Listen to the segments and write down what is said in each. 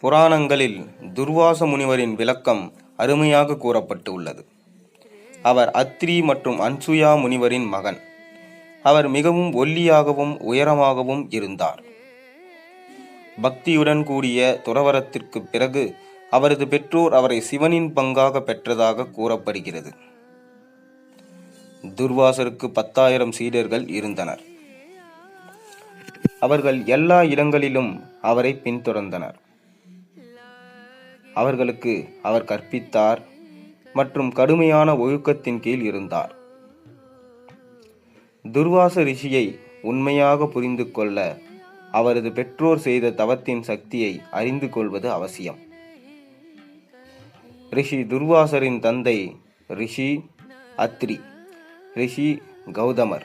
புராணங்களில் துர்வாச முனிவரின் விளக்கம் அருமையாக கூறப்பட்டு உள்ளது அவர் அத்ரி மற்றும் அன்சுயா முனிவரின் மகன். அவர் மிகவும் ஒல்லியாகவும் உயரமாகவும் இருந்தார். பக்தியுடன் கூடிய துறவரத்திற்கு பிறகு அவரது பெற்றோர் அவரை சிவனின் பங்காக பெற்றதாக கூறப்படுகிறது. துர்வாசருக்கு பத்தாயிரம் சீடர்கள் இருந்தனர். அவர்கள் எல்லா இடங்களிலும் அவரை பின்தொடர்ந்தனர். அவர்களுக்கு அவர் கற்பித்தார் மற்றும் கடுமையான ஒழுக்கத்தின் கீழ் இருந்தார். துர்வாச ரிஷியை உண்மையாக புரிந்து கொள்ள அவரது பெற்றோர் செய்த தவத்தின் சக்தியை அறிந்து கொள்வது அவசியம். ரிஷி துர்வாசரின் தந்தை ரிஷி அத்ரி ரிஷி கௌதமர்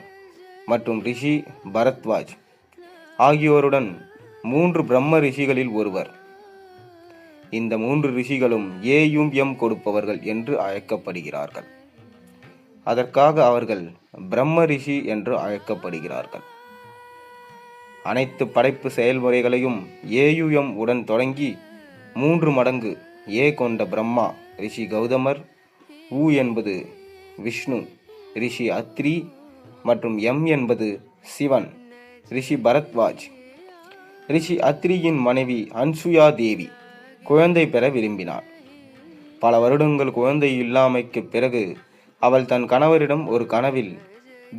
மற்றும் ரிஷி பரத்வாஜ் ஆகியோருடன் மூன்று பிரம்ம ரிஷிகளில் ஒருவர். இந்த மூன்று ரிஷிகளும் ஏயும் எம் கொடுப்பவர்கள் என்று அழைக்கப்படுகிறார்கள். அதற்காக அவர்கள் பிரம்ம ரிஷி என்று அழைக்கப்படுகிறார்கள். அனைத்து படைப்பு செயல்முறைகளையும் ஏயுஎம் உடன் தொடங்கி மூன்று மடங்கு ஏ கொண்ட பிரம்மா ரிஷி கௌதமர் உ என்பது விஷ்ணு ரிஷி அத்ரி மற்றும் எம் என்பது சிவன் ரிஷி பரத்வாஜ். ரிஷி அத்ரியின் மனைவி அன்சுயா தேவி குழந்தை பெற விரும்பினார் பல வருடங்கள் குழந்தை இல்லாமைக்கு பிறகு அவள் தன் கணவரிடம் ஒரு கனவில்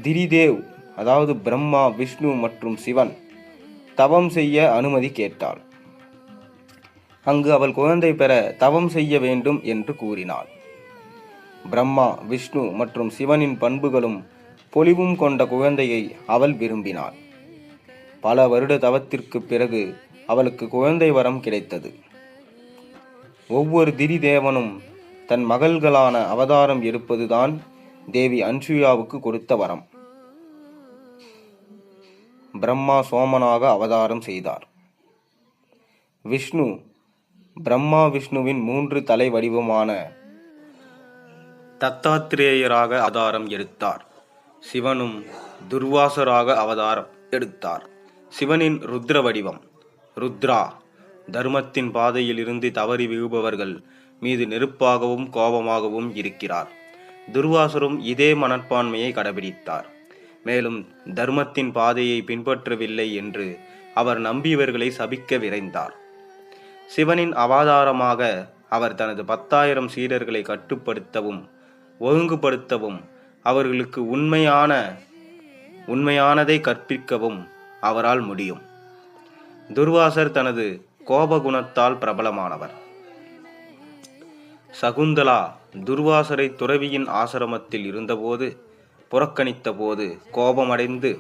திரிதேவ் அதாவது பிரம்மா விஷ்ணு மற்றும் சிவன் தவம் செய்ய அனுமதி கேட்டாள். அங்கு அவள் குழந்தை பெற தவம் செய்ய வேண்டும் என்று கூறினாள். பிரம்மா விஷ்ணு மற்றும் சிவனின் பண்புகளும் பொலிவும் கொண்ட குழந்தையை அவள் விரும்பினாள். பல வருட தவத்திற்கு பிறகு அவளுக்கு குழந்தை வரம் கிடைத்தது. ஒவ்வொரு திரி தேவனும் தன் மகள்களான அவதாரம் எடுப்பதுதான் தேவி அன்சுயாவுக்கு கொடுத்த வரம். பிரம்மா சோமனாக அவதாரம் செய்தார். விஷ்ணு பிரம்மா விஷ்ணுவின் மூன்று தலை வடிவமான தத்தாத்திரேயராக அவதாரம் எடுத்தார். சிவனும் துர்வாசராக அவதாரம் எடுத்தார். சிவனின் ருத்ர வடிவம் ருத்ரா தர்மத்தின் பாதையில் இருந்து தவறி விழுபவர்கள் மீது நெருப்பாகவும் கோபமாகவும் இருக்கிறார். துர்வாசரும் இதே மனப்பான்மையை கடைபிடித்தார். மேலும் தர்மத்தின் பாதையை பின்பற்றவில்லை என்று அவர் நம்பியவர்களை சபிக்க விரைந்தார். சிவனின் அவதாரமாக அவர் தனது பத்தாயிரம் சீடர்களை கட்டுப்படுத்தவும் ஒழுங்குபடுத்தவும் அவர்களுக்கு உண்மையான உண்மையானதை கற்பிக்கவும் அவரால் முடியும். துர்வாசர் தனது கோபகுணத்தால் பிரபலமானவர். சகுந்தலா துர்வாசரை துறவியின் ஆசிரமத்தில் இருந்தபோது புறக்கணித்த போது கோபமடைந்து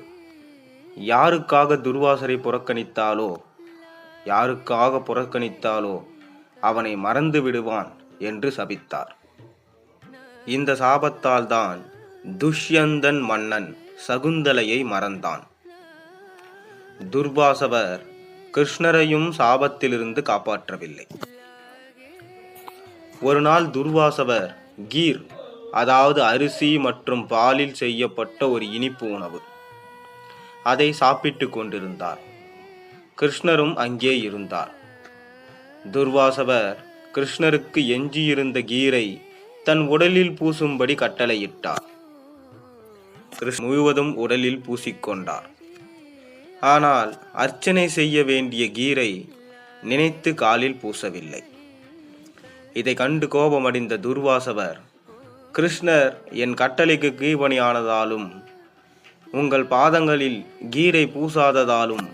யாருக்காக துர்வாசரை புறக்கணித்தாலோ யாருக்காக புறக்கணித்தாலோ அவனை மறந்து விடுவான் என்று சபித்தார். இந்த சாபத்தால் தான் துஷ்யந்தன் மன்னன் சகுந்தலையை மறந்தான். துர்வாசவர் கிருஷ்ணரையும் சாபத்திலிருந்து காப்பாற்றவில்லை. ஒரு நாள் துர்வாசவர் கீர் அதாவது அரிசி மற்றும் பாலில் செய்யப்பட்ட ஒரு இனிப்பு உணவு அதை சாப்பிட்டு கொண்டிருந்தார். கிருஷ்ணரும் அங்கே இருந்தார். துர்வாசவர் கிருஷ்ணருக்கு எஞ்சியிருந்த கீரை தன் உடலில் பூசும்படி கட்டளையிட்டார். கிருஷ்ண முழுவதும் உடலில் பூசிக்கொண்டார். ஆனால் அர்ச்சனை செய்ய வேண்டிய கீரை நினைத்து காலில் பூசவில்லை. இதை கண்டு கோபமடைந்த துர்வாசவர் கிருஷ்ணர் என் கட்டளைக்கு கீழ்பணியானதாலும் உங்கள் பாதங்களில் கீரை பூசாததாலும்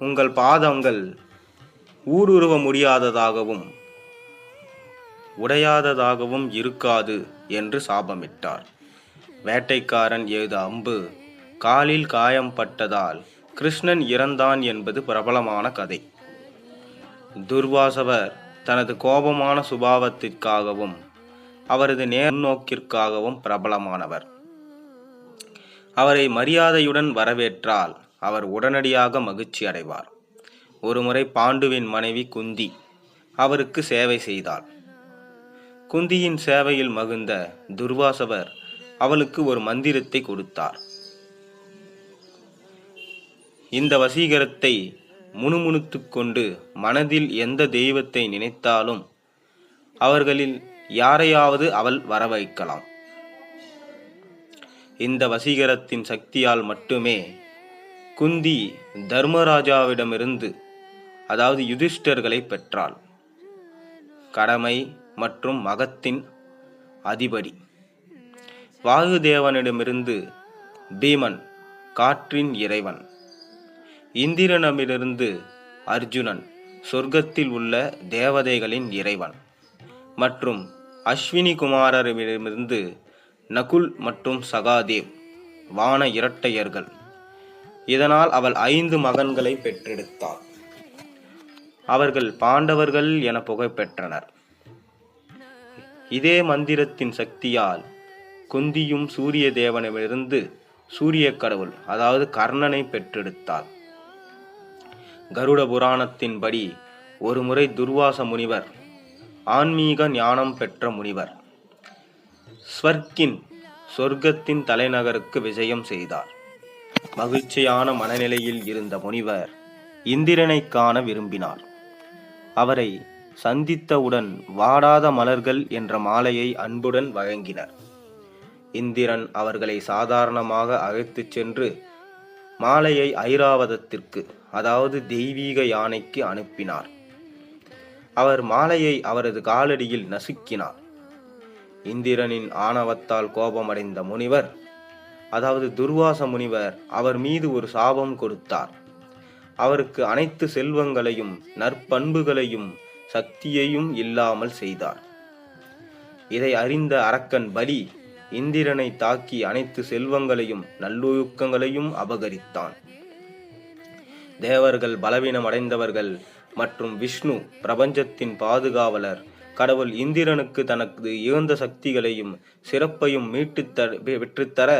உங்கள் பாதங்கள் ஊடுருவ முடியாததாகவும் உடையாததாகவும் இருக்காது என்று சாபமிட்டார். வேட்டைக்காரன் ஏது அம்பு காலில் காயம் பட்டதால் கிருஷ்ணன் இறந்தான் என்பது பிரபலமான கதை. துர்வாசவர் தனது கோபமான சுபாவத்திற்காகவும் அவரது நேர்நோக்கிற்காகவும் பிரபலமானவர். அவரை மரியாதையுடன் வரவேற்றால் அவர் உடனடியாக மகிழ்ச்சி அடைவார். ஒருமுறை பாண்டுவின் மனைவி குந்தி அவருக்கு சேவை செய்தாள். குந்தியின் சேவையில் மகிழ்ந்த துர்வாசவர் அவளுக்கு ஒரு மந்திரத்தை கொடுத்தார். இந்த வசீகரத்தை முணுமுணுத்து கொண்டு மனதில் எந்த தெய்வத்தை நினைத்தாலும் அவர்களில் யாரையாவது அவள் வர வைக்கலாம் இந்த வசீகரத்தின் சக்தியால் மட்டுமே குந்தி தர்மராஜாவிடமிருந்து அதாவது யுதிஷ்டர்களை பெற்றாள். கடமை மற்றும் மகத்தின் அதிபதி. வாயுதேவனிடமிருந்து பீமன் காற்றின் இறைவன். இந்திரனிடமிருந்து அர்ஜுனன் சொர்க்கத்தில் உள்ள தேவதைகளின் இறைவன். மற்றும் அஸ்வினி குமாரரிடமிருந்து நகுல் மற்றும் சகாதேவ் வான இரட்டையர்கள். இதனால் அவள் ஐந்து மகன்களை பெற்றெடுத்தாள் அவர்கள் பாண்டவர்கள் என புகழ் பெற்றனர் இதே மந்திரத்தின் சக்தியால் குந்தியும் சூரிய தேவனிடமிருந்து சூரிய கடவுள் அதாவது கர்ணனை பெற்றெடுத்தாள். கருட புராணத்தின்படி ஒருமுறை துர்வாச முனிவர் ஆன்மீக ஞானம் பெற்ற முனிவர் ஸ்வர்க்கின் சொர்க்கத்தின் தலைநகருக்கு விஜயம் செய்தார். மகிழ்ச்சியான மனநிலையில் இருந்த முனிவர் இந்திரனை காண விரும்பினார். அவரை சந்தித்தவுடன் வாடாத மலர்கள் என்ற மாலையை அன்புடன் வழங்கினர். இந்திரன் அவர்களை சாதாரணமாக அழைத்துச் சென்று மாலையை ஐராவதத்திற்கு அதாவது தெய்வீக யானைக்கு அனுப்பினார். அவர் மாலையை அவரது காலடியில் நசுக்கினார். இந்திரனின் ஆணவத்தால் கோபமடைந்த முனிவர் அதாவது துர்வாச முனிவர் அவர் மீது ஒரு சாபம் கொடுத்தார். அவருக்கு அனைத்து செல்வங்களையும் நற்பண்புகளையும் சக்தியையும் இல்லாமல் செய்தார். இதை அறிந்த அரக்கன் பலி இந்திரனை தாக்கி அனைத்து செல்வங்களையும் நல்லொழுக்கங்களையும் அபகரித்தான். தேவர்கள் பலவீனம் அடைந்தவர்கள் மற்றும் விஷ்ணு பிரபஞ்சத்தின் பாதுகாவலர் கடவுள் இந்திரனுக்கு தனக்கு இழந்த சக்திகளையும் சிறப்பையும் மீட்டு பெற்றுத்தர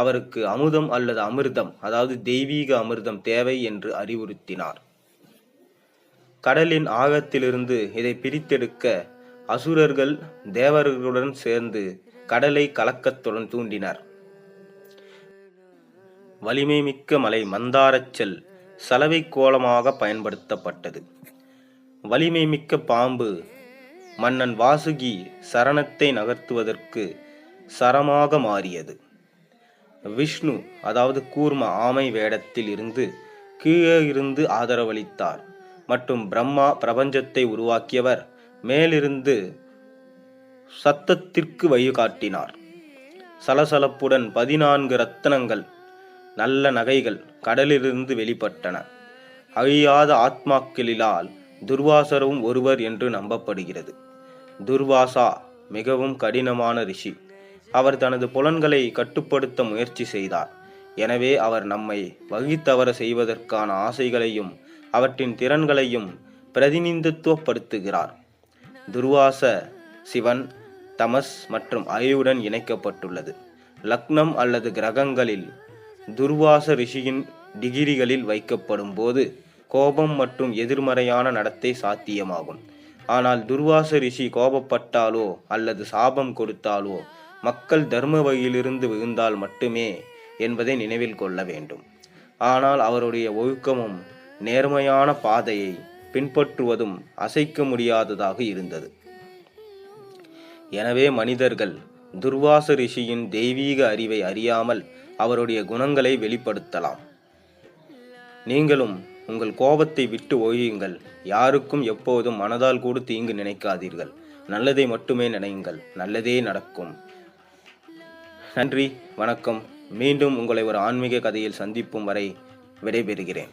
அவருக்கு அமுதம் அல்லது அமிர்தம் அதாவது தெய்வீக அமிர்தம் தேவை என்று அறிவுறுத்தினார். கடலின் ஆழத்திலிருந்து இதை பிரித்தெடுக்க அசுரர்கள் தேவர்களுடன் சேர்ந்து கடலை கலக்கத்துடன் தூண்டினர். வலிமை மிக்க மலை மந்தாரச்சல் சலவை கோலமாக பயன்படுத்தப்பட்டது. வலிமை மிக்க பாம்பு மன்னன் வாசுகி சரணத்தை நகர்த்துவதற்கு சரமாக மாறியது. விஷ்ணு அதாவது கூர்ம ஆமை வேடத்தில் இருந்து கீழே இருந்து ஆதரவளித்தார். மற்றும் பிரம்மா பிரபஞ்சத்தை உருவாக்கியவர் மேலிருந்து சத்தத்திற்கு வழிகாட்டினார். சலசலப்புடன் பதினான்கு ரத்தனங்கள் நல்ல நகைகள் கடலிலிருந்து வெளிப்பட்டன. அழியாத ஆத்மாக்களிலால் துர்வாசரும் ஒருவர் என்று நம்பப்படுகிறது. துர்வாசா மிகவும் கடினமான ரிஷி. அவர் தனது புலன்களை கட்டுப்படுத்த முயற்சி செய்தார். எனவே அவர் நம்மை வகித்தவர செய்வதற்கான ஆசைகளையும் அவற்றின் திறன்களையும் பிரதிநிதித்துவப்படுத்துகிறார். துர்வாச சிவன் தமஸ் மற்றும் அயுடன் இணைக்கப்பட்டுள்ளது. லக்னம் அல்லது கிரகங்களில் துர்வாச ரிஷியின் டிகிரிகளில் வைக்கப்படும் போது கோபம் மற்றும் எதிர்மறையான நடத்தை சாத்தியமாகும். ஆனால் துர்வாச ரிஷி கோபப்பட்டாலோ அல்லது சாபம் கொடுத்தாலோ மக்கள் தர்ம வழியிலிருந்து விழுந்தால் மட்டுமே என்பதை நினைவில் கொள்ள வேண்டும். ஆனால் அவருடைய ஒழுக்கமும் நேர்மையான பாதையை பின்பற்றுவதும் அசைக்க முடியாததாக இருந்தது. எனவே மனிதர்கள் துர்வாச ரிஷியின் தெய்வீக அறிவை அறியாமல் அவருடைய குணங்களை வெளிப்படுத்தலாம். நீங்களும் உங்கள் கோபத்தை விட்டு ஒழியுங்கள். யாருக்கும் எப்போதும் மனதால் கூட தீங்கு நினைக்காதீர்கள். நல்லதை மட்டுமே நினையுங்கள். நல்லதே நடக்கும். நன்றி வணக்கம். மீண்டும் உங்களை ஒரு ஆன்மீக கதையில் சந்திப்பும் வரை விடைபெறுகிறேன்.